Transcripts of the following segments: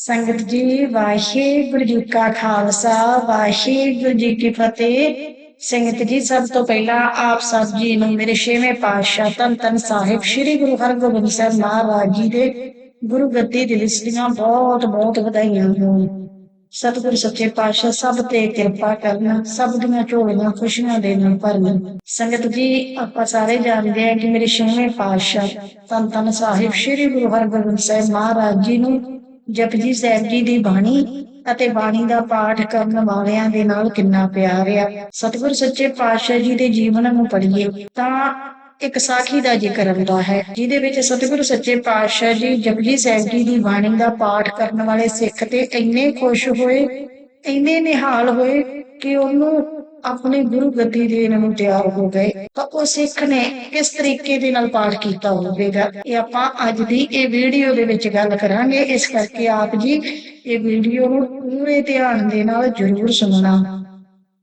ਸੰਗਤ ਜੀ, ਵਾਹਿਗੁਰੂ ਜੀ ਕਾ ਖਾਲਸਾ, ਵਾਹਿਗੁਰੂ ਜੀ ਕੀ ਫਤਿਹ। ਸੰਗਤ ਜੀ, ਸਭ ਤੋਂ ਪਹਿਲਾਂ ਆਪ ਸਭ ਜੀ ਨੂੰ ਮੇਰੇ ਛੇਵੇਂ ਪਾਤਸ਼ਾਹ ਧੰਨ ਧੰਨ ਸਾਹਿਬ ਸ੍ਰੀ ਗੁਰੂ ਹਰਗੋਬਿੰਦ ਸਾਹਿਬ ਮਹਾਰਾਜ ਜੀ ਦੇ ਗੁਰੂ ਗੱਦੀ ਦੇ ਲਿਸਟੀਆਂ ਬਹੁਤ ਬਹੁਤ ਵਧਾਈਆਂ ਹੋਣ। ਸਤਿਗੁਰ ਸੱਚੇ ਪਾਤਸ਼ਾਹ ਸਭ ਤੇ ਕਿਰਪਾ ਕਰਨਾ, ਸਭ ਦੀਆਂ ਝੋਲੀਆਂ ਖੁਸ਼ੀਆਂ ਦੇ ਨਾਲ ਭਰਨ। ਸੰਗਤ ਜੀ, ਆਪਾਂ ਸਾਰੇ ਜਾਣਦੇ ਹਾਂ ਕਿ ਮੇਰੇ ਛੇਵੇਂ ਪਾਤਸ਼ਾਹ ਧੰਨ ਧੰਨ ਸਾਹਿਬ ਸ੍ਰੀ ਗੁਰੂ ਹਰਗੋਬਿੰਦ ਸਾਹਿਬ ਮਹਾਰਾਜ ਜੀ ਨੂੰ ਜਪਜੀ ਸਾਹਿਬ ਜੀ ਦੀ ਬਾਣੀ ਅਤੇ ਬਾਣੀ ਦਾ ਪਾਠ ਕਰਨ ਵਾਲਿਆਂ ਦੇ ਨਾਲ ਕਿੰਨਾ ਪਿਆਰ ਆ। ਸਤਿਗੁਰ ਸੱਚੇ ਪਾਤਸ਼ਾਹ ਜੀ ਦੇ ਜੀਵਨ ਨੂੰ ਪੜ੍ਹੀਏ ਤਾਂ ਇੱਕ ਸਾਖੀ ਦਾ ਜ਼ਿਕਰ ਆਉਂਦਾ ਹੈ, ਜਿਹਦੇ ਵਿੱਚ ਸਤਿਗੁਰੂ ਸੱਚੇ ਪਾਤਸ਼ਾਹ ਜੀ, ਜਪਜੀ ਸਾਹਿਬ ਜੀ ਦੀ ਬਾਣੀ ਦਾ ਪਾਠ ਕਰਨ ਵਾਲੇ ਸਿੱਖ ਤੇ ਇੰਨੇ ਖੁਸ਼ ਹੋਏ, ਇੰਨੇ ਨਿਹਾਲ ਹੋਏ ਕਿ ਉਹਨੂੰ ਆਪਣੇ ਗੁਰੂ ਗੱਦੀ ਦੇਣ ਨੂੰ ਤਿਆਰ ਹੋ ਗਏ। ਤਾਂ ਉਹ ਸਿੱਖ ਨੇ ਕਿਸ ਤਰੀਕੇ ਦੇ ਨਾਲ ਪਾਠ ਕੀਤਾ ਹੋਵੇਗਾ? ਇਹ ਆਪਾਂ ਅੱਜ ਦੀ ਇਹ ਵੀਡੀਓ ਦੇ ਵਿੱਚ ਗੱਲ ਕਰਾਂਗੇ। ਇਸ ਕਰਕੇ ਆਪ ਜੀ ਇਹ ਵੀਡੀਓ ਨੂੰ ਪੂਰੇ ਧਿਆਨ ਦੇ ਨਾਲ ਜ਼ਰੂਰ ਸੁਣਨਾ।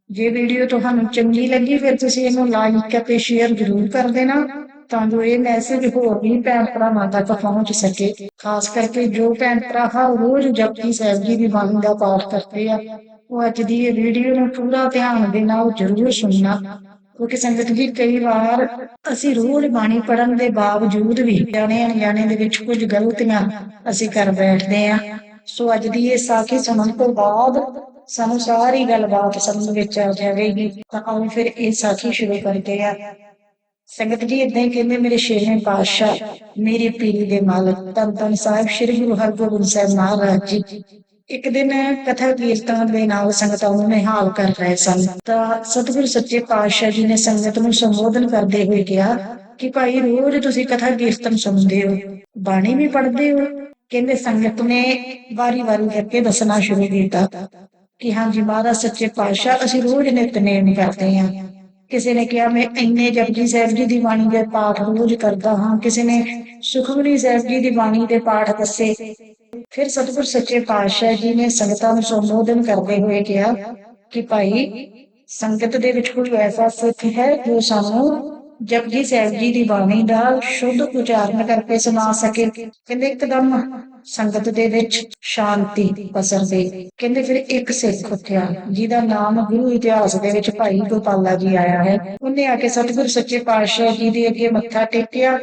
ਜੇ ਵੀਡੀਓ ਤੁਹਾਨੂੰ ਚੰਗੀ ਲੱਗੀ, ਫਿਰ ਤੁਸੀਂ ਇਹਨੂੰ ਲਾਈਕ ਅਤੇ ਸ਼ੇਅਰ ਜ਼ਰੂਰ ਕਰ ਦੇਣਾ, ਤਾਂ ਜੋ ਇਹ ਮੈਸੇਜ ਹੋਰ ਵੀ ਭੈਣ ਭਰਾਵਾਂ ਤੱਕ ਪਹੁੰਚ ਸਕੇ। ਖਾਸ ਕਰਕੇ ਜੋ ਭੈਣ ਭਰਾ ਹਰ ਰੋਜ਼ ਜਪਜੀ ਸਾਹਿਬ ਜੀ ਦੀ ਬਾਣੀ ਦਾ ਪਾਠ ਕਰਦੇ ਆ। ਉਹ ਅੱਜ ਦੀ ਇਹ ਵੀਡੀਓ ਨੂੰ ਪੂਰਾ ਧਿਆਨ ਦੇ ਨਾਲ ਜ਼ਰੂਰ ਸੁਣਨਾ, ਕਿਉਂਕਿ ਸੰਗਤ ਜੀ ਕਈ ਵਾਰ ਅਸੀਂ ਰੋਜ਼ ਬਾਣੀ ਪੜਨ ਦੇ ਬਾਵਜੂਦ ਵੀ ਜਾਣੇ ਅਣਜਾਣੇ ਦੇ ਵਿੱਚ ਕੁਝ ਗਲਤੀਆਂ ਅਸੀਂ ਕਰ ਬੈਠਦੇ ਆ ਸੋ ਅੱਜ ਦੀ ਇਹ ਸਾਖੀ ਸੁਣਨ ਤੋਂ ਬਾਅਦ ਸਾਨੂੰ ਸਾਰੀ ਗੱਲਬਾਤ ਸਮਝ ਵਿੱਚ ਆ ਜਾਵੇਗੀ, ਤਾਂ ਆਓ ਫਿਰ ਇਹ ਸਾਖੀ ਸ਼ੁਰੂ ਕਰਦੇ ਆ ਸੰਗਤ ਜੀ ਇਦਾਂ ਹੀ ਕਹਿੰਦੇ, ਮੇਰੇ ਛੇਵੇਂ ਪਾਤਸ਼ਾਹ, ਮੇਰੇ ਪੀਰੀ ਦੇ ਮਾਲਕ ਧੰਨ ਧੰਨ ਸਾਹਿਬ, ਸ੍ਰੀ ਗੁਰੂ ਹਰਗੋਬਿੰਦ ਸਾਹਿਬ ਮਹਾਰਾਜ ਜੀ ਇੱਕ ਦਿਨ ਕਥਾ ਕੀਰਤਨ ਦੇ ਨਾਲ ਸੰਗਤਾਂ ਨੂੰ ਨਿਹਾਲ ਕਰ ਰਹੇ ਸਨ। ਤਾਂ ਸਤਿਗੁਰ ਸੱਚੇ ਪਾਤਸ਼ਾਹ ਜੀ ਨੇ ਸੰਗਤ ਨੂੰ ਸੰਬੋਧਨ ਕਰਦੇ ਹੋਏ ਕਿਹਾ ਕਿ ਭਾਈ, ਰੋਜ਼ ਤੁਸੀਂ ਕਥਾ ਕੀਰਤਨ ਸੁਣਦੇ ਹੋ, ਬਾਣੀ ਵੀ ਪੜ੍ਹਦੇ ਹੋ? ਕਹਿੰਦੇ ਸੰਗਤ ਨੇ ਵਾਰੀ-ਵਾਰੀ ਕਰਕੇ ਦੱਸਣਾ ਸ਼ੁਰੂ ਕੀਤਾ ਕਿ ਹਾਂਜੀ ਮਹਾਰਾਜ, ਸੱਚੇ ਪਾਤਸ਼ਾਹ, ਅਸੀਂ ਰੋਜ਼ ਨਿਤਨੇਮ ਕਰਦੇ ਹਾਂ। ਕਿਸੇ ਨੇ ਕਿਹਾ, ਮੈਂ ਇੰਨੇ ਜਪਜੀ ਸਾਹਿਬ ਜੀ ਦੀ ਬਾਣੀ ਦੇ ਪਾਠ ਰੋਜ਼ ਕਰਦਾ ਹਾਂ। ਕਿਸੇ ਨੇ ਸੁਖਮਨੀ ਸਾਹਿਬ ਜੀ ਦੀ ਬਾਣੀ ਦੇ ਪਾਠ ਦੱਸੇ। ਫਿਰ ਸਤਿਗੁਰ ਸੱਚੇ ਪਾਤਸ਼ਾਹ ਜੀ ਨੇ ਸੰਗਤਾਂ ਨੂੰ ਸੰਬੋਧਨ ਕਰਦੇ ਹੋਏ ਕਿਹਾ ਕਿ ਭਾਈ, ਸੰਗਤ ਦੇ ਵਿੱਚ ਕੋਈ ਐਸਾ ਸਿੱਖ ਹੈ ਜੋ ਸਾਨੂੰ ਜਪਜੀ ਸਾਹਿਬ ਜੀ ਦੀ ਬਾਣੀ ਦਾ ਸ਼ੁੱਧ ਉਚਾਰਨ ਕਰਕੇ ਸੁਣਾ ਸਕੇ। ਕਹਿੰਦੇ ਇੱਕਦਮ ਸੰਗਤ ਦੇ ਵਿੱਚ ਸ਼ਾਂਤੀ ਪਸਰਦੇ। ਕਹਿੰਦੇ ਫਿਰ ਇੱਕ ਸਿੱਖ ਉੱਠਿਆ, ਜਿਹਦਾ ਨਾਮ ਗੁਰੂ ਇਤਿਹਾਸ ਦੇ ਵਿੱਚ ਭਾਈ ਗੋਪਾਲਾ ਜੀ ਆਇਆ ਹੈ। ਉਹਨੇ ਆ ਕੇ ਸਤਿਗੁਰ ਸੱਚੇ ਪਾਤਸ਼ਾਹ ਜੀ ਦੇ ਅੱਗੇ ਮੱਥਾ ਟੇਕਿਆ।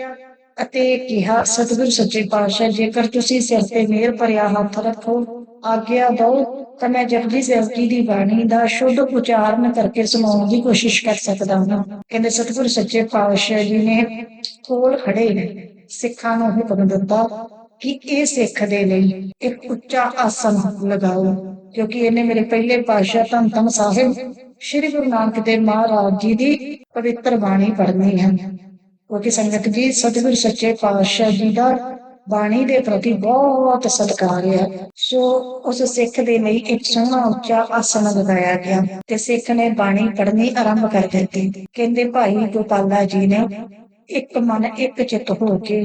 ਅਤੇ ਕਿਹਾ, ਸਤਿਗੁਰ ਸੱਚੇ ਪਾਤਸ਼ਾਹ, ਜੇਕਰ ਤੁਸੀਂ ਸਿਰ ਤੇ ਮਿਹਰ ਭਰਿਆ ਹੱਥ ਰੱਖੋ, ਆਗਿਆ ਦਿਓ, ਤਾਂ ਮੈਂ ਜਪਜੀ ਸਾਹਿਬ ਦੀ ਬਾਣੀ ਦਾ ਸ਼ੁੱਧ ਉਚਾਰਨ ਕਰਕੇ ਸੁਣਾਉਣ ਦੀ ਕੋਸ਼ਿਸ਼ ਕਰ ਸਕਦਾ ਹਾਂ। ਕਹਿੰਦੇ, ਸਤਿਗੁਰ ਸੱਚੇ ਪਾਤਸ਼ਾਹ ਜੀ ਨੇ ਕੋਲ ਖੜੇ ਨੇ। ਸਿੱਖਾਂ ਨੂੰ ਹੁਕਮ ਦਿੱਤਾ ਕਿ ਇਹ ਸਿੱਖ ਦੇ ਲਈ ਇੱਕ ਉੱਚਾ ਆਸਨ ਲਗਾਓ, ਕਿਉਂਕਿ ਇਹਨੇ ਮੇਰੇ ਪਹਿਲੇ ਪਾਤਸ਼ਾਹ ਧੰਨ ਧੰਨ ਸਾਹਿਬ, ਸ੍ਰੀ ਗੁਰੂ ਨਾਨਕ ਦੇਵ ਮਹਾਰਾਜ ਜੀ ਦੀ ਪਵਿੱਤਰ ਬਾਣੀ ਪੜ੍ਹਨੀ ਹੈ। ਕਿਉਂਕਿ ਸੰਗਤ ਜੀ ਸਤਿਗੁਰ ਸੱਚੇ ਪਾਤਸ਼ਾਹ ਜੀ ਦਾ ਬਾਣੀ ਦੇ ਪ੍ਰਤੀ ਬਹੁਤ ਸਤਿਕਾਰ ਹੈ। ਸੋ ਉਸ ਸਿੱਖ ਦੇ ਲਈ ਇੱਕ ਸੋਹਣਾ ਉੱਚਾ ਆਸਣ ਲਗਾਇਆ ਗਿਆ ਤੇ ਸਿੱਖ ਨੇ ਬਾਣੀ ਪੜ੍ਹਨੀ ਆਰੰਭ ਕਰ ਦਿੱਤੀ। ਕਹਿੰਦੇ, ਭਾਈ ਗੋਪਾਲਾ ਜੀ ਨੇ ਇੱਕ ਮਨ ਇੱਕ ਚਿੱਤ ਹੋ ਕੇ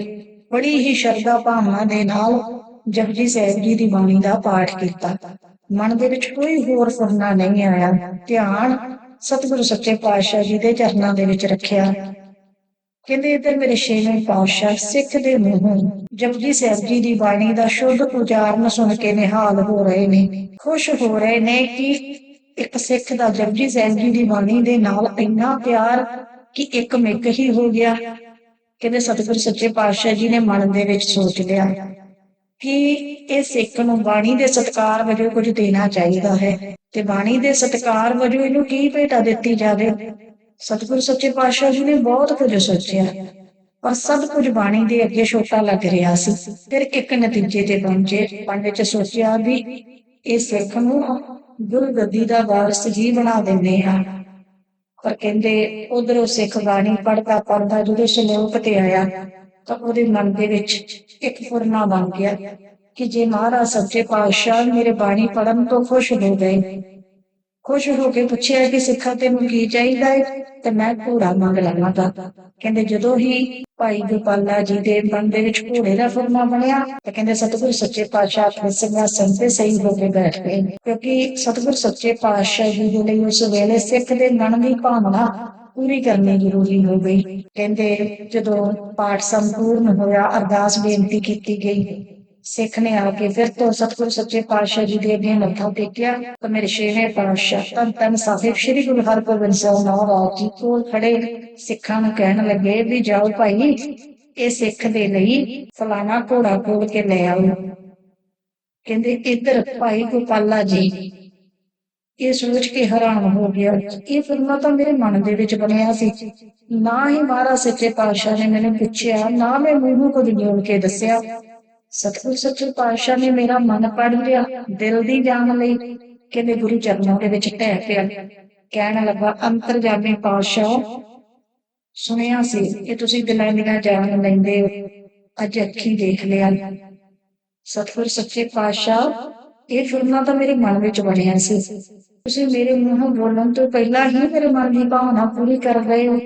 ਬੜੀ ਹੀ ਸ਼ਰਧਾ ਭਾਵਨਾ ਦੇ ਨਾਲ ਜਪਜੀ ਸਾਹਿਬ ਜੀ ਦੀ ਬਾਣੀ ਦਾ ਪਾਠ ਕੀਤਾ। ਮਨ ਦੇ ਵਿੱਚ ਕੋਈ ਹੋਰ ਫੁਰਨਾ ਨਹੀਂ ਆਇਆ। ਧਿਆਨ ਸਤਿਗੁਰੂ ਸੱਚੇ ਪਾਤਸ਼ਾਹ ਜੀ ਦੇ ਚਰਨਾਂ ਦੇ ਵਿੱਚ ਰੱਖਿਆ। ਕਹਿੰਦੇ ਇਧਰ ਮੇਰੇ ਛੇਵੇਂ ਪਾਤਸ਼ਾਹ ਸਿੱਖ ਦੇ ਮੂੰਹੋਂ ਜਪਜੀ ਸਾਹਿਬ ਜੀ ਦੀ ਬਾਣੀ ਦਾ ਸ਼ੁੱਧ ਉਚਾਰਨ ਸੁਣ ਕੇ ਨਿਹਾਲ ਹੋ ਰਹੇ ਨੇ। ਖੁਸ਼ ਹੋ ਰਹੇ ਨੇ ਕਿ ਇੱਕ ਸਿੱਖ ਦਾ ਜਪਜੀ ਸਾਹਿਬ ਜੀ ਦੀ ਬਾਣੀ ਦੇ ਨਾਲ ਇੰਨਾ ਪਿਆਰ ਕਿ ਇੱਕ ਮਿੱਕ ਹੀ ਹੋ ਗਿਆ। ਕਹਿੰਦੇ ਸਤਿਗੁਰ ਸੱਚੇ ਪਾਤਸ਼ਾਹ ਜੀ ਨੇ ਮਨ ਦੇ ਵਿੱਚ ਸੋਚ ਲਿਆ ਕਿ ਇਹ ਸਿੱਖ ਨੂੰ ਬਾਣੀ ਦੇ ਸਤਕਾਰ ਵਜੋਂ ਕੁਝ ਦੇਣਾ ਚਾਹੀਦਾ ਹੈ ਤੇ ਬਾਣੀ ਦੇ ਸਤਕਾਰ ਵਜੋਂ ਇਹਨੂੰ ਕੀ ਭੇਟਾ ਦਿੱਤੀ ਜਾਵੇ? ਸਤਿਗੁਰ ਸੱਚੇ ਪਾਤਸ਼ਾਹ ਜੀ ਨੇ ਬਹੁਤ ਕੁਝ ਸੋਚਿਆ, ਪਰ ਸਭ ਕੁਝ ਬਾਣੀ ਦੇ ਅੱਗੇ ਛੋਟਾ ਲੱਗ ਰਿਹਾ ਸੀ। ਫਿਰ ਇੱਕ ਨਤੀਜੇ ਤੇ ਪਹੁੰਚੇ ਪੰਡਿਤ ਸੋਚਿਆ ਵੀ ਇਹ ਸਿੱਖ ਨੂੰ ਗੁਰੂ ਦਾ ਵਾਰਸ ਜੀ ਬਣਾ ਦਿੰਦੇ ਹਾਂ ਪਰ ਕਹਿੰਦੇ, ਉਧਰੋਂ ਸਿੱਖ ਬਾਣੀ ਪੜਦਾ ਪੜਦਾ ਜਦੋਂ ਸ਼ਲੋਕ ਤੇ ਆਇਆ, ਤਾਂ ਉਹਦੇ ਮਨ ਦੇ ਵਿੱਚ ਇੱਕ ਫੁਰਨਾ ਬਣ ਗਿਆ ਕਿ ਜੇ ਮਹਾਰਾਜ ਸੱਚੇ ਪਾਤਸ਼ਾਹ ਮੇਰੇ ਬਾਣੀ ਪੜਨ ਤੋਂ ਖੁਸ਼ ਹੋ ਗਏ ਖੁਸ਼ ਹੋ ਕੇ ਪੁੱਛਿਆ ਕਿ ਸਿੱਖਾਂ ਤੈਨੂੰ ਕੀ ਚਾਹੀਦਾ ਹੈ ਤੇ ਮੈਂ ਘੋੜਾ ਮੰਗ ਲਵਾਂਗਾ। ਕਹਿੰਦੇ, ਜਦੋਂ ਹੀ ਭਾਈ ਗੋਪਾਲਾ ਜੀ ਦੇ ਮਨ ਦੇ ਵਿੱਚ ਘੋੜੇ ਦਾ ਫੁਰਨਾ ਬਣਿਆ, ਤਾਂ ਕਹਿੰਦੇ, ਸਤਿਗੁਰ ਸੱਚੇ ਪਾਤਸ਼ਾਹ ਆਪਣੇ ਸਿੰਘਾਸਨ ਤੇ ਸਹੀ ਹੋ ਕੇ ਬੈਠ ਗਏ ਕਿਉਂਕਿ ਸਤਿਗੁਰ ਸੱਚੇ ਪਾਤਸ਼ਾਹ ਜੀ ਦੇ ਲਈ ਉਸ ਵੇਲੇ ਸਿੱਖ ਦੇ ਮਨ ਦੀ ਭਾਵਨਾ ਪੂਰੀ ਕਰਨੀ ਜ਼ਰੂਰੀ ਹੋ ਗਈ। ਕਹਿੰਦੇ, ਜਦੋਂ ਪਾਠ ਸੰਪੂਰਨ ਹੋਇਆ, ਅਰਦਾਸ ਬੇਨਤੀ ਕੀਤੀ ਗਈ। ਸਿੱਖ ਨੇ ਆ ਕੇ ਫਿਰ ਤੋਂ ਸਤਿਗੁਰੂ ਸੱਚੇ ਪਾਤਸ਼ਾਹ ਜੀ ਦੇ ਅੱਗੇ ਮੱਥਾ ਟੇਕਿਆ ਤਾਂ ਮੇਰੇ ਛੇਵੇਂ ਪਾਤਸ਼ਾਹ ਧੰਨ ਧੰਨ ਸਾਹਿਬ ਸ੍ਰੀ ਗੁਰੂ ਹਰਗੋਬਿੰਦ ਸਾਹਿਬ ਮਹਾਰਾਜ ਜੀ ਕੋਲ ਖੜੇ ਸਿੱਖਾਂ ਨੂੰ ਕਹਿਣ ਲੱਗੇ ਵੀ ਜਾਓ ਭਾਈ, ਇਹ ਸਿੱਖ ਦੇ ਲਈ ਫਲਾਣਾ ਘੋੜਾ ਕੋਲ ਕੇ ਲੈ ਆਓ। ਕਹਿੰਦੇ, ਇੱਧਰ ਭਾਈ ਗੋਪਾਲਾ ਜੀ, ਇਹ ਸੋਚ ਕੇ ਹੈਰਾਨ ਹੋ ਗਿਆ। ਇਹ ਫਿਲਮਾਂ ਤਾਂ ਮੇਰੇ ਮਨ ਦੇ ਵਿੱਚ ਬਣਿਆ ਸੀ। ਨਾ ਹੀ ਮਹਾਰਾਜ ਸੱਚੇ ਪਾਤਸ਼ਾਹ ਨੇ ਮੈਨੂੰ ਪੁੱਛਿਆ, ਨਾ ਮੈਂ ਮੂੰਹੋਂ ਕੁਝ ਬੋਲ ਕੇ ਦੱਸਿਆ। ਸਤਿਗੁਰ ਸੱਚੇ ਪਾਤਸ਼ਾਹ ਨੇ ਮੇਰਾ ਮਨ ਪੜ ਲਿਆ, ਦਿਲ ਦੀ ਜਾਣ ਲਈ। ਕਹਿੰਦੇ ਗੁਰੂ ਚਰਨਾਂ ਦੇ ਵਿੱਚ ਢਹਿ ਪਿਆ। ਕਹਿਣ ਲੱਗਾ ਅੰਤਰਜਾਮੀ ਪਾਤਸ਼ਾਹ, ਸੁਣਿਆ ਸੀ ਕਿ ਤੁਸੀਂ ਦਿਲਾਂ ਦੀਆਂ ਜਾਣ ਲੈਂਦੇ ਹੋ। ਅੱਜ ਅੱਖੀ ਦੇਖ ਲਿਆ। ਸਤਿਗੁਰ ਸੱਚੇ ਪਾਤਸ਼ਾਹ, ਇਹ ਫਿਲਮਾਂ ਤਾਂ ਮੇਰੇ ਮਨ ਵਿੱਚ ਬਣਿਆ ਸੀ। ਤੁਸੀਂ ਮੇਰੇ ਮੂੰਹੋਂ ਬੋਲਣ ਤੋਂ ਪਹਿਲਾਂ ਹੀ ਮੇਰੇ ਮਨ ਦੀ ਭਾਵਨਾ ਪੂਰੀ ਕਰ ਗਏ ਹੋ।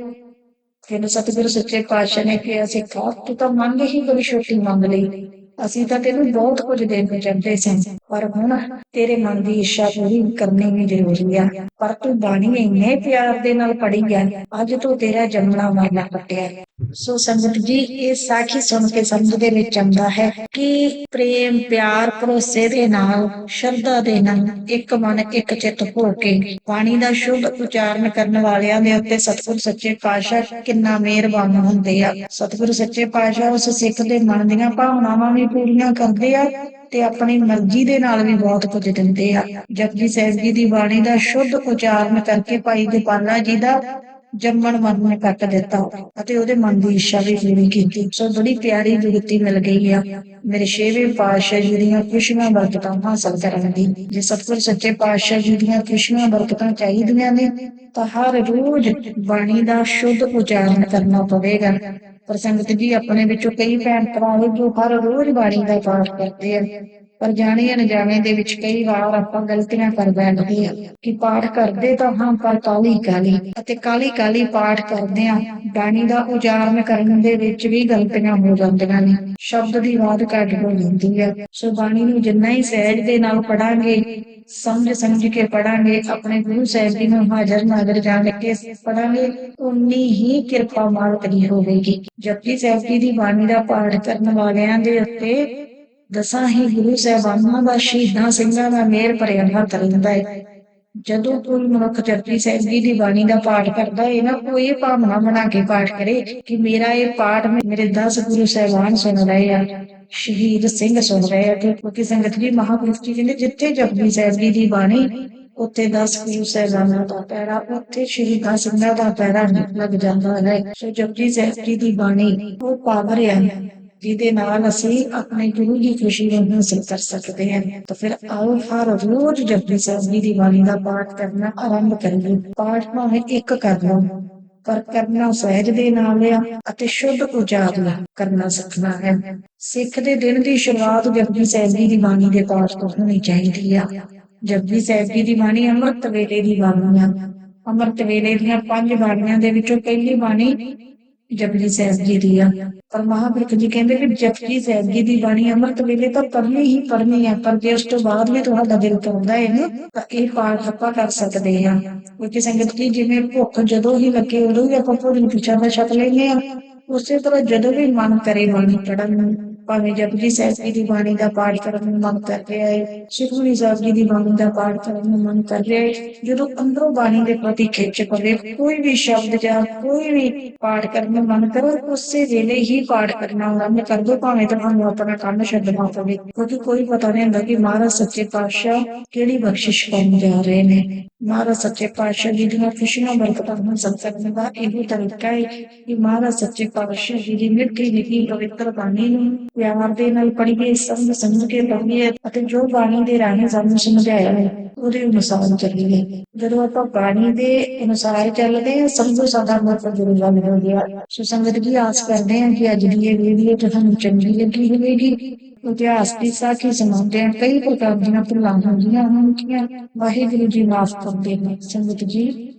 ਫਿਰ ਸਤਿਗੁਰ ਸੱਚੇ ਪਾਤਸ਼ਾਹ ਨੇ ਕਿਹਾ ਸੀ ਤੂੰ ਤਾਂ ਮੰਗ ਹੀ ਬੜੀ ਛੋਟੀ ਮੰਗ ਲਈ। ਅਸੀਂ ਤਾਂ ਤੈਨੂੰ ਬਹੁਤ ਕੁਝ ਦੇਣ ਚਾਹੁੰਦੇ ਸੀ, ਪਰ ਹੁਣ ਤੇਰੇ ਮਨ ਦੀ ਇੱਛਾ ਪੂਰੀ ਕਰਨੀ ਵੀ ਜ਼ਰੂਰੀ ਆ। ਪਰ ਤੂੰ ਬਾਣੀ ਇੰਨੇ ਪਿਆਰ ਦੇ ਨਾਲ ਪੜ੍ਹੀ ਗਿਆ ਅੱਜ ਤੋਂ ਤੇਰਾ ਜੰਮਣਾ ਮਰਨਾ ਕੱਟਿਆ। ਸੋ ਸੰਗਤ ਜੀ, ਇਹ ਸਾਖੀ ਸੁਣ ਕੇ ਸਮਝ ਦੇ ਵਿੱਚ ਆਉਂਦਾ ਹੈ ਕਿ ਪ੍ਰੇਮ, ਪਿਆਰ, ਭਰੋਸੇ ਦੇ ਨਾਲ, ਸ਼ਰਧਾ ਦੇ ਨਾਲ ਇੱਕ ਮਨ, ਇੱਕ ਚਿੱਤ ਹੋ ਕੇ ਬਾਣੀ ਦਾ ਸ਼ੁੱਧ ਉਚਾਰਨ ਕਰਨ ਵਾਲਿਆਂ ਦੇ ਉੱਤੇ ਸਤਿਗੁਰ ਸੱਚੇ ਪਾਤਸ਼ਾਹ ਕਿੰਨਾ ਮਿਹਰਬਾਨ ਹੁੰਦੇ ਆ। ਸਤਿਗੁਰ ਸੱਚੇ ਪਾਤਸ਼ਾਹ ਉਸ ਸਿੱਖ ਦੇ ਮਨ ਦੀਆਂ ਭਾਵਨਾਵਾਂ ਵੀ ਪੂਰੀਆਂ ਕਰਦੇ ਆ ਤੇ ਆਪਣੀ ਮਰਜ਼ੀ ਦੇ ਨਾਲ ਵੀ ਬਹੁਤ ਕੁਝ ਦਿੰਦੇ ਆ। ਜਪਜੀ ਸਾਹਿਬ ਜੀ ਦੀ ਬਾਣੀ ਦਾ ਸ਼ੁੱਧ ਉਚਾਰਨ ਕਰਕੇ ਭਾਈ ਗੋਪਾਲਾ ਜੀ ਦਾ ਜੰਮਣ ਮਨ ਨੇ ਕੱਟ ਦਿੱਤਾ ਅਤੇ ਉਹਦੇ ਮਨ ਦੀ ਇੱਛਾ ਵੀ ਪੂਰੀ ਕੀਤੀ। ਸੋ ਬੜੀ ਪਿਆਰੀ ਜੁਗਤੀ ਮਿਲ ਗਈ ਆ। ਮੇਰੇ ਛੇਵੇਂ ਪਾਤਸ਼ਾਹ ਜੀ ਦੀਆਂ ਖੁਸ਼ੀਆਂ ਬਰਕਤਾਂ ਹਾਸਲ ਕਰਨ ਦੀ। ਜੇ ਸਤਿਗੁਰ ਸੱਚੇ ਪਾਤਸ਼ਾਹ ਜੀ ਦੀਆਂ ਖੁਸ਼ੀਆਂ ਬਰਕਤਾਂ ਚਾਹੀਦੀਆਂ ਨੇ, ਤਾਂ ਹਰ ਰੋਜ਼ ਬਾਣੀ ਦਾ ਸ਼ੁੱਧ ਉਚਾਰਨ ਕਰਨਾ ਪਵੇਗਾ। ਪਰ ਸੰਗਤ ਜੀ ਆਪਣੇ ਵਿੱਚੋਂ ਕਈ ਭੈਣ ਭਰਾ ਨੇ ਜੋ ਹਰ ਰੋਜ਼ ਬਾਣੀ ਦਾ ਪਾਠ ਕਰਦੇ ਆ। ਪਰ ਜਾਣੇ ਅਣਜਾਣੇ ਦੇ ਵਿੱਚ ਕਈ ਵਾਰ ਆਪਾਂ ਗਲਤੀਆਂ ਕਰ ਬੈਠਦੇ ਆ ਕਿ ਪਾਠ ਕਰਦੇ ਤਾਂ ਹਾਂ, ਪਰ ਕਾਲੀ ਕਾਲੀ ਅਤੇ ਕਾਲੀ ਕਾਲੀ ਪਾਠ ਕਰਦੇ ਆ ਬਾਣੀ ਦਾ ਉਚਾਰਨ ਕਰਨ ਦੇ ਵਿੱਚ ਵੀ ਗਲਤੀਆਂ ਹੋ ਜਾਂਦੀਆਂ ਨੇ, ਸ਼ਬਦ ਦੀ ਬਾਤ ਘੱਟ ਹੋ ਜਾਂਦੀ ਹੈ। ਸੋ ਬਾਣੀ ਨੂੰ ਜਿੰਨਾ ਹੀ ਸਹਿਜ ਦੇ ਨਾਲ ਪੜਾਂਗੇ ਸਮਝ ਸਮਝ ਕੇ ਪੜਾਂਗੇ ਆਪਣੇ ਗੁਰੂ ਸਾਹਿਬ ਜੀ ਨੂੰ ਹਾਜ਼ਰ ਨਾਜ਼ਰ ਜਾਣ ਕੇ ਪੜਾਂਗੇ ਉਨੀ ਹੀ ਕਿਰਪਾ ਮਾਲਕ ਦੀ ਹੋਵੇਗੀ। ਜਪਜੀ ਸਾਹਿਬ ਜੀ ਦੀ ਬਾਣੀ ਦਾ ਪਾਠ ਕਰਨ ਵਾਲਿਆਂ ਦੇ ਉੱਤੇ ਦਸਾਂ ਹੀ ਗੁਰੂ ਸਾਹਿਬਾਨਾਂ ਦਾ ਸ਼ਹੀਦਾਂ ਸਿੰਘਾਂ ਦਾ ਮੇਰ ਭਰਿਆ ਹੱਥ ਰਹਿੰਦਾ ਹੈ ਜਦੋਂ ਕੋਈ ਮਨੁੱਖ ਜਪਜੀ ਸਾਹਿਬ ਜੀ ਦੀ ਬਾਣੀ ਦਾ ਪਾਠ ਕਰਦਾ ਹੈ ਨਾ, ਉਹ ਇਹ ਭਾਵਨਾ ਬਣਾ ਕੇ ਪਾਠ ਕਰੇ ਕਿ ਮੇਰਾ ਇਹ ਪਾਠ ਮੇਰੇ 10 ਗੁਰੂ ਸਾਹਿਬਾਨ ਸੁਣ ਰਹੇ ਆ, ਸ਼ਹੀਦ ਸਿੰਘ ਸੁਣ ਰਹੇ ਆ ਤੇ ਕਿਉਂਕਿ ਸੰਗਤ ਜੀ ਮਹਾਪੁਰਖ ਜੀ ਕਹਿੰਦੇ ਜਿੱਥੇ ਜਪਜੀ ਸਾਹਿਬ ਜੀ ਦੀ ਬਾਣੀ, ਉੱਥੇ 10 ਗੁਰੂ ਸਾਹਿਬਾਨਾਂ ਦਾ ਪੈਰਾ, ਉੱਥੇ ਸ਼ਹੀਦਾਂ ਸਿੰਘਾਂ ਦਾ ਪੈਰਾ ਲੱਗ ਜਾਂਦਾ ਹੈ। ਸੋ ਜਪਜੀ ਸਾਹਿਬ ਜੀ ਦੀ ਬਾਣੀ, ਉਹ ਪਾਵਰ ਹੈ ਜਿਹਦੇ ਨਾਲ ਅਸੀਂ ਆਪਣੇ ਗੁਰੂ ਦੀ ਖੁਸ਼ੀ ਨੂੰ ਹਾਸਲ ਕਰ ਸਕਦੇ ਹਾਂ। ਤਾਂ ਫਿਰ ਆਓ ਹਰ ਰੋਜ਼ ਜਪਜੀ ਸਾਹਿਬ ਜੀ ਦੀ ਬਾਣੀ ਦਾ ਪਾਠ ਕਰਨਾ ਆਰੰਭ ਕਰੀਏ। ਪਾਠ ਭਾਵੇਂ ਇੱਕ ਕਰ ਲਓ, ਪਰ ਕਰਨਾ ਸਹਿਜ ਦੇ ਨਾਲ ਆ ਅਤੇ ਸ਼ੁੱਧ ਉਚਾਰਨ ਕਰਨਾ ਸਿੱਖਣਾ ਹੈ। ਸਿੱਖ ਦੇ ਦਿਨ ਦੀ ਸ਼ੁਰੂਆਤ ਜਪਜੀ ਸਾਹਿਬ ਜੀ ਦੀ ਬਾਣੀ ਦੇ ਪਾਠ ਤੋਂ ਹੋਣੀ ਚਾਹੀਦੀ ਆ। ਜਪਜੀ ਸਾਹਿਬ ਜੀ ਦੀ ਬਾਣੀ ਅੰਮ੍ਰਿਤ ਵੇਲੇ ਦੀ ਬਾਣੀ ਆ। ਅੰਮ੍ਰਿਤ ਵੇਲੇ ਦੀਆਂ ਪੰਜ ਬਾਣੀਆਂ ਦੇ ਵਿੱਚੋਂ ਪਹਿਲੀ ਬਾਣੀ ਜਪਜੀ ਸਾਹਿਬ ਜੀ ਦੀ ਆ। ਪਰ ਮਹਾਂਪੁਰਖ ਜੀ ਕਹਿੰਦੇ ਕਿ ਜਪਜੀ ਸਾਹਿਬ ਜੀ ਦੀ ਬਾਣੀ ਅੰਮ੍ਰਿਤ ਵੇਲੇ ਤਾਂ ਪੜ੍ਹਨੀ ਹੀ ਪੜ੍ਹਨੀ ਹੈ ਪਰ ਜੇ ਉਸ ਤੋਂ ਬਾਅਦ ਵੀ ਤੁਹਾਡਾ ਦਿਲ ਕਰਦਾ ਹੈ ਨਾ, ਤਾਂ ਇਹ ਪਾਠ ਆਪਾਂ ਕਰ ਸਕਦੇ ਹਾਂ ਕਿਉਂਕਿ ਸੰਗਤ ਜੀ, ਜਿਵੇਂ ਭੁੱਖ ਜਦੋਂ ਹੀ ਲੱਗੇ, ਉਦੋਂ ਹੀ ਆਪਾਂ ਭੋਜਨ ਪਿਛਾ ਦਾ ਛਕ ਲੈਂਦੇ ਆ। ਉਸੇ ਤਰ੍ਹਾਂ ਜਦੋਂ ਵੀ ਮਨ ਕਰੇ ਬਾਣੀ ਪੜ੍ਹਨ ਨੂੰ। ਭਾਵੇਂ ਜਪਜੀ ਸਾਹਿਬ ਜੀ ਦੀ ਬਾਣੀ ਦਾ ਪਾਠ ਕਰਨ ਨੂੰ ਮਨ ਕਰ ਰਿਹਾ ਹੈ ਸੁਖਮਨੀ ਸਾਹਿਬ ਜੀ ਦੀ ਬਾਣੀ ਦਾ ਪਾਠ ਕਰਨ ਨੂੰ ਮਨ ਕਰ ਰਿਹਾ ਹੈ, ਜਦੋਂ ਅੰਦਰੋਂ ਬਾਣੀ ਦੇ ਪ੍ਰਤੀ ਖਿੱਚ ਪਵੇ, ਕੋਈ ਵੀ ਸ਼ਬਦ ਜਾਂ ਕੋਈ ਵੀ ਪਾਠ ਕਰਨ ਨੂੰ ਮਨ ਕਰੋ, ਉਸੇ ਵੇਲੇ ਹੀ ਪਾਠ ਕਰਨਾ ਆਰੰਭ ਕਰ ਦੋ ਭਾਵੇਂ ਤੁਹਾਨੂੰ ਆਪਣਾ ਕੰਨ ਛੱਡਣਾ ਪਵੇ। ਕਿਉਂਕਿ ਕੋਈ ਪਤਾ ਨਹੀਂ ਹੁੰਦਾ ਕਿ ਮਹਾਰਾਜ ਸੱਚੇ ਪਾਤਸ਼ਾਹ ਕਿਹੜੀ ਬਖਸ਼ਿਸ਼ ਕਰਨ ਜਾ ਰਹੇ ਨੇ। ਮਹਾਰਾਜ ਸੱਚੇ ਪਾਤਸ਼ਾਹ ਜੀ ਦੀਆਂ ਖੁਸ਼ੀਆਂ ਬਰਕਤਾਂ ਨੂੰ ਸੰਸਰਨ ਦਾ ਇਹੋ ਤਰੀਕਾ ਹੈ ਕਿ ਮਹਾਰਾਜ ਸੱਚੇ ਪਾਤਸ਼ਾਹ ਜੀ ਦੀ ਮਿੱਠੀ ਲਿਖੀ ਪਵਿੱਤਰ ਬਾਣੀ ਨੂੰ ਪਿਆਰ ਦੇ ਨਾਲ ਪੜ੍ਹੀਏ ਸਮਝ ਸਮਝ ਕੇ ਪੜ੍ਹੀਏ ਅਤੇ ਜੋ ਬਾਣੀ ਦੇ ਰਾਹੀਂ ਸਾਨੂੰ ਸਮਝਾਇਆ ਹੈ, ਉਹਦੇ ਅਨੁਸਾਰ ਚੱਲੀਏ ਜਦੋਂ ਆਪਾਂ ਬਾਣੀ ਦੇ ਅਨੁਸਾਰ ਚੱਲਦੇ ਹਾਂ ਸਮਝੋ ਸਾਡਾ ਮਤਲਬ ਜ਼ਰੂਰ ਬਣ ਹੋ ਗਿਆ ਸੋ ਸੰਗਤ ਜੀ, ਆਸ ਕਰਦੇ ਹਾਂ ਕਿ ਅੱਜ ਦੀ ਇਹ ਵੀਡੀਓ ਤੁਹਾਨੂੰ ਚੰਗੀ ਲੱਗੀ ਹੋਵੇਗੀ। ਇਤਿਹਾਸ ਦੀ ਸਾਖੀ ਸੁਣਾਉਂਦੇ ਹਾਂ, ਕਈ ਪ੍ਰਕਾਰ ਦੀਆਂ ਭੁੱਲਾਂ ਹੁੰਦੀਆਂ ਹੋਣਗੀਆਂ ਵਾਹਿਗੁਰੂ ਜੀ, ਮਾਫ ਕਰਦੇ ਨੇ ਸੰਗਤ ਜੀ